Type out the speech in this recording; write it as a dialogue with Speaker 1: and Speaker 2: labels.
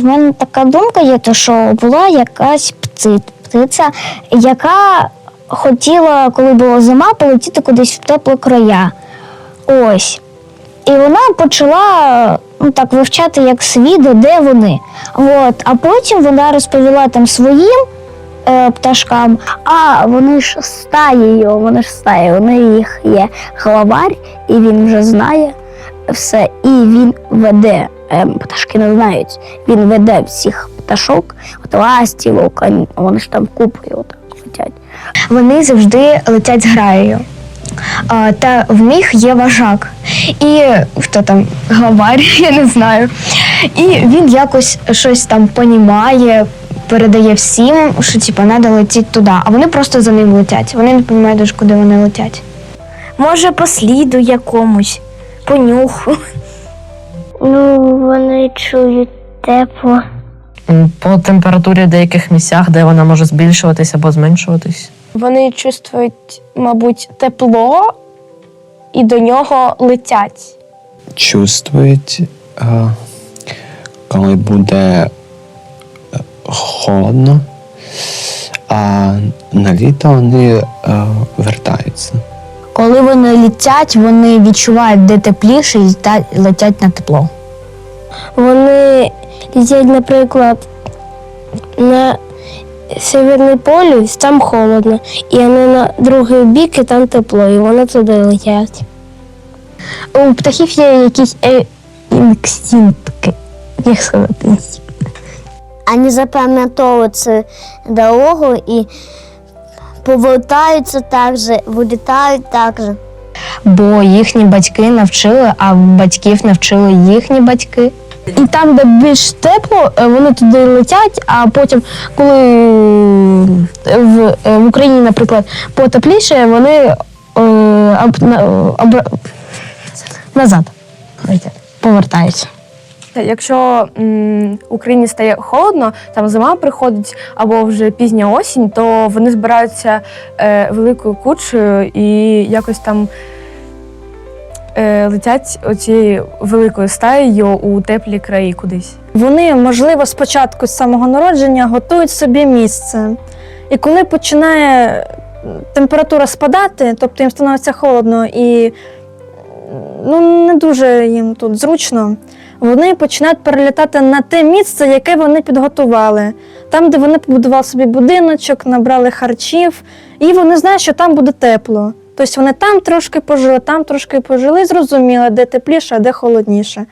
Speaker 1: в мене така думка є, то що була якась птиця, яка хотіла, коли була зима, полетіти кудись в теплі края. Ось. І вона почала ну, так вивчати як світ, де вони. От. А потім вона розповіла там своїм е, пташкам, а вони ж стаєю, вони ж стаї, вони їх є главарь, і він вже знає все. І він веде, пташки не знають, він веде всіх пташок, от ластівок, а вони ж там купою летять.
Speaker 2: Вони завжди летять з граєю. А, та в них є важак. І хто там главарь, я не знаю. І він якось щось там понімає, передає всім, що типу, треба летіти туди. А вони просто за ним летять. Вони не розуміють, куди вони летять.
Speaker 3: Може, по сліду якомусь, по нюху.
Speaker 1: Ну, вони чують тепло.
Speaker 4: По температурі в деяких місцях, де вона може збільшуватись або зменшуватись.
Speaker 5: Вони чувствують, мабуть, тепло і до нього летять.
Speaker 6: чувствують, е, коли буде е, холодно, а на літо вони е, вертаються.
Speaker 2: Коли вони летять, вони відчувають, де тепліше, і летять на тепло.
Speaker 3: Вони летять, наприклад, на Северний полюс, там холодно, і вони на другий бік, і там тепло, і вони туди летять.
Speaker 2: У птахів є якісь е- інстинкти. Як сказати?
Speaker 1: Вони запам'ятовують дорогу і повертаються так же, вилітають так же.
Speaker 2: Бо їхні батьки навчили, а батьків навчили їхні батьки. І там, де більш тепло, е, вони туди летять, а потім, коли в, е, в Україні, наприклад, потепліше, вони е, об, на- назад летять, повертаються.
Speaker 5: Якщо м, Україні стає холодно, там зима приходить або вже пізня осінь, то вони збираються е, великою кучею і якось там е, летять оцією великою стаєю у теплі краї кудись.
Speaker 7: Вони, можливо, спочатку з самого народження готують собі місце. І коли починає температура спадати, тобто їм становиться холодно і ну, не дуже їм тут зручно, вони починають перелітати на те місце, яке вони підготували. Там, де вони побудували собі будиночок, набрали харчів, і вони знають, що там буде тепло. Тобто вони там трошки пожили, там трошки пожили, і зрозуміли, де тепліше, а де холодніше.